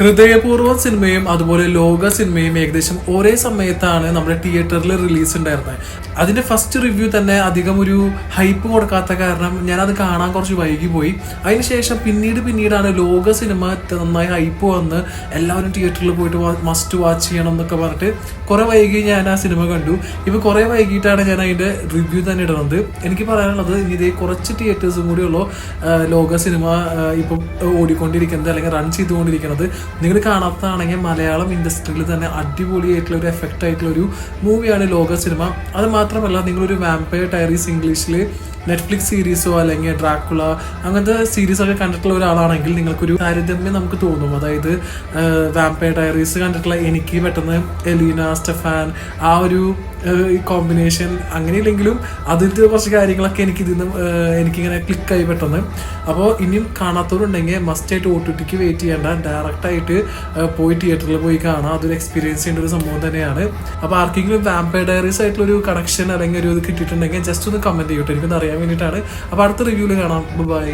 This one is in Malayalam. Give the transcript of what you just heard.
ഹൃദയപൂർവം സിനിമയും അതുപോലെ ലോക സിനിമയും ഏകദേശം ഒരേ സമയത്താണ് നമ്മുടെ തിയേറ്ററിൽ റിലീസ് ഉണ്ടായിരുന്നത്. അതിന്റെ ഫസ്റ്റ് റിവ്യൂ തന്നെ അധികം ഒരു ഹൈപ്പ് കൊടുക്കാത്ത കാരണം ഞാൻ അത് കാണാൻ കുറച്ച് വൈകി പോയി. അതിനുശേഷം പിന്നീട് പിന്നീടാണ് ലോക സിനിമ നന്നായി ഹൈപ്പ് വന്ന് എല്ലാവരും തിയേറ്ററിൽ പോയിട്ട് മസ്റ്റ് വാച്ച് ചെയ്യണം എന്നൊക്കെ പറഞ്ഞിട്ട് കുറെ വൈകി ഞാൻ ആ സിനിമ കണ്ടു. ഇപ്പൊ കുറെ വൈകിട്ടാണ് ഞാൻ അതിന്റെ റിവ്യൂ തന്നെ ഇടുന്നത്. എനിക്ക് പറയാനുള്ളത് ഇനി ഇതേ കുറച്ച് തിയേറ്റേഴ്സും കൂടിയുള്ള ലോക സിനിമ ഇപ്പം ഓടിക്കൊണ്ടിരിക്കുന്നത് അല്ലെങ്കിൽ റൺ ചെയ്തുകൊണ്ടിരിക്കുന്നത്. നിങ്ങൾ കാണാത്തതാണെങ്കിൽ മലയാളം ഇൻഡസ്ട്രിയിൽ തന്നെ അടിപൊളിയായിട്ടുള്ള ഒരു എഫക്റ്റ് ആയിട്ടുള്ള ഒരു മൂവിയാണ് ലോക സിനിമ അത് മാത്രമല്ല നിങ്ങളൊരു വാമ്പയർ ഡയറീസ് ഇംഗ്ലീഷിൽ നെറ്റ്ഫ്ലിക്സ് സീരീസോ അല്ലെങ്കിൽ ഡ്രാക്കുള അങ്ങനത്തെ സീരീസ് ഒക്കെ കണ്ടിട്ടുള്ള ഒരാളാണെങ്കിൽ നിങ്ങൾക്കൊരു താരതമ്യം നമുക്ക് തോന്നും. അതായത് വാമ്പയർ ഡയറീസ് കണ്ടിട്ടുള്ള എനിക്ക് പെട്ടെന്ന് എലീന സ്റ്റെഫാൻ ആ ഒരു കോമ്പിനേഷൻ അങ്ങനെയില്ലെങ്കിലും അതിന്റെ കുറച്ച് കാര്യങ്ങളൊക്കെ എനിക്ക് ഇതിന്ന് എനിക്കിങ്ങനെ ക്ലിക്കായി പെട്ടെന്ന്. അപ്പോൾ ഇനിയും കാണാത്തവരുണ്ടെങ്കിൽ മസ്റ്റായിട്ട് ഒ ടി ടിക്ക് വെയിറ്റ് ചെയ്യേണ്ട. ഡയറക്റ്റായിട്ട് പോയി തിയേറ്ററിൽ പോയി കാണാം. അതൊരു എക്സ്പീരിയൻസ് ചെയ്യേണ്ട ഒരു സംഭവം തന്നെയാണ്. അപ്പോൾ ആർക്കെങ്കിലും വാമ്പയർ ഡയറീസ് ആയിട്ടുള്ള ഒരു കണക്ഷൻ അല്ലെങ്കിൽ ഒരു ഇത് കിട്ടിയിട്ടുണ്ടെങ്കിൽ ജസ്റ്റ് ഒന്ന് കമന്റ് ചെയ്യട്ടെ എനിക്കൊന്ന് അറിയാൻ വേണ്ടിയിട്ടാണ് അപ്പോൾ അടുത്ത റിവ്യൂവിൽ കാണാം. ബൈ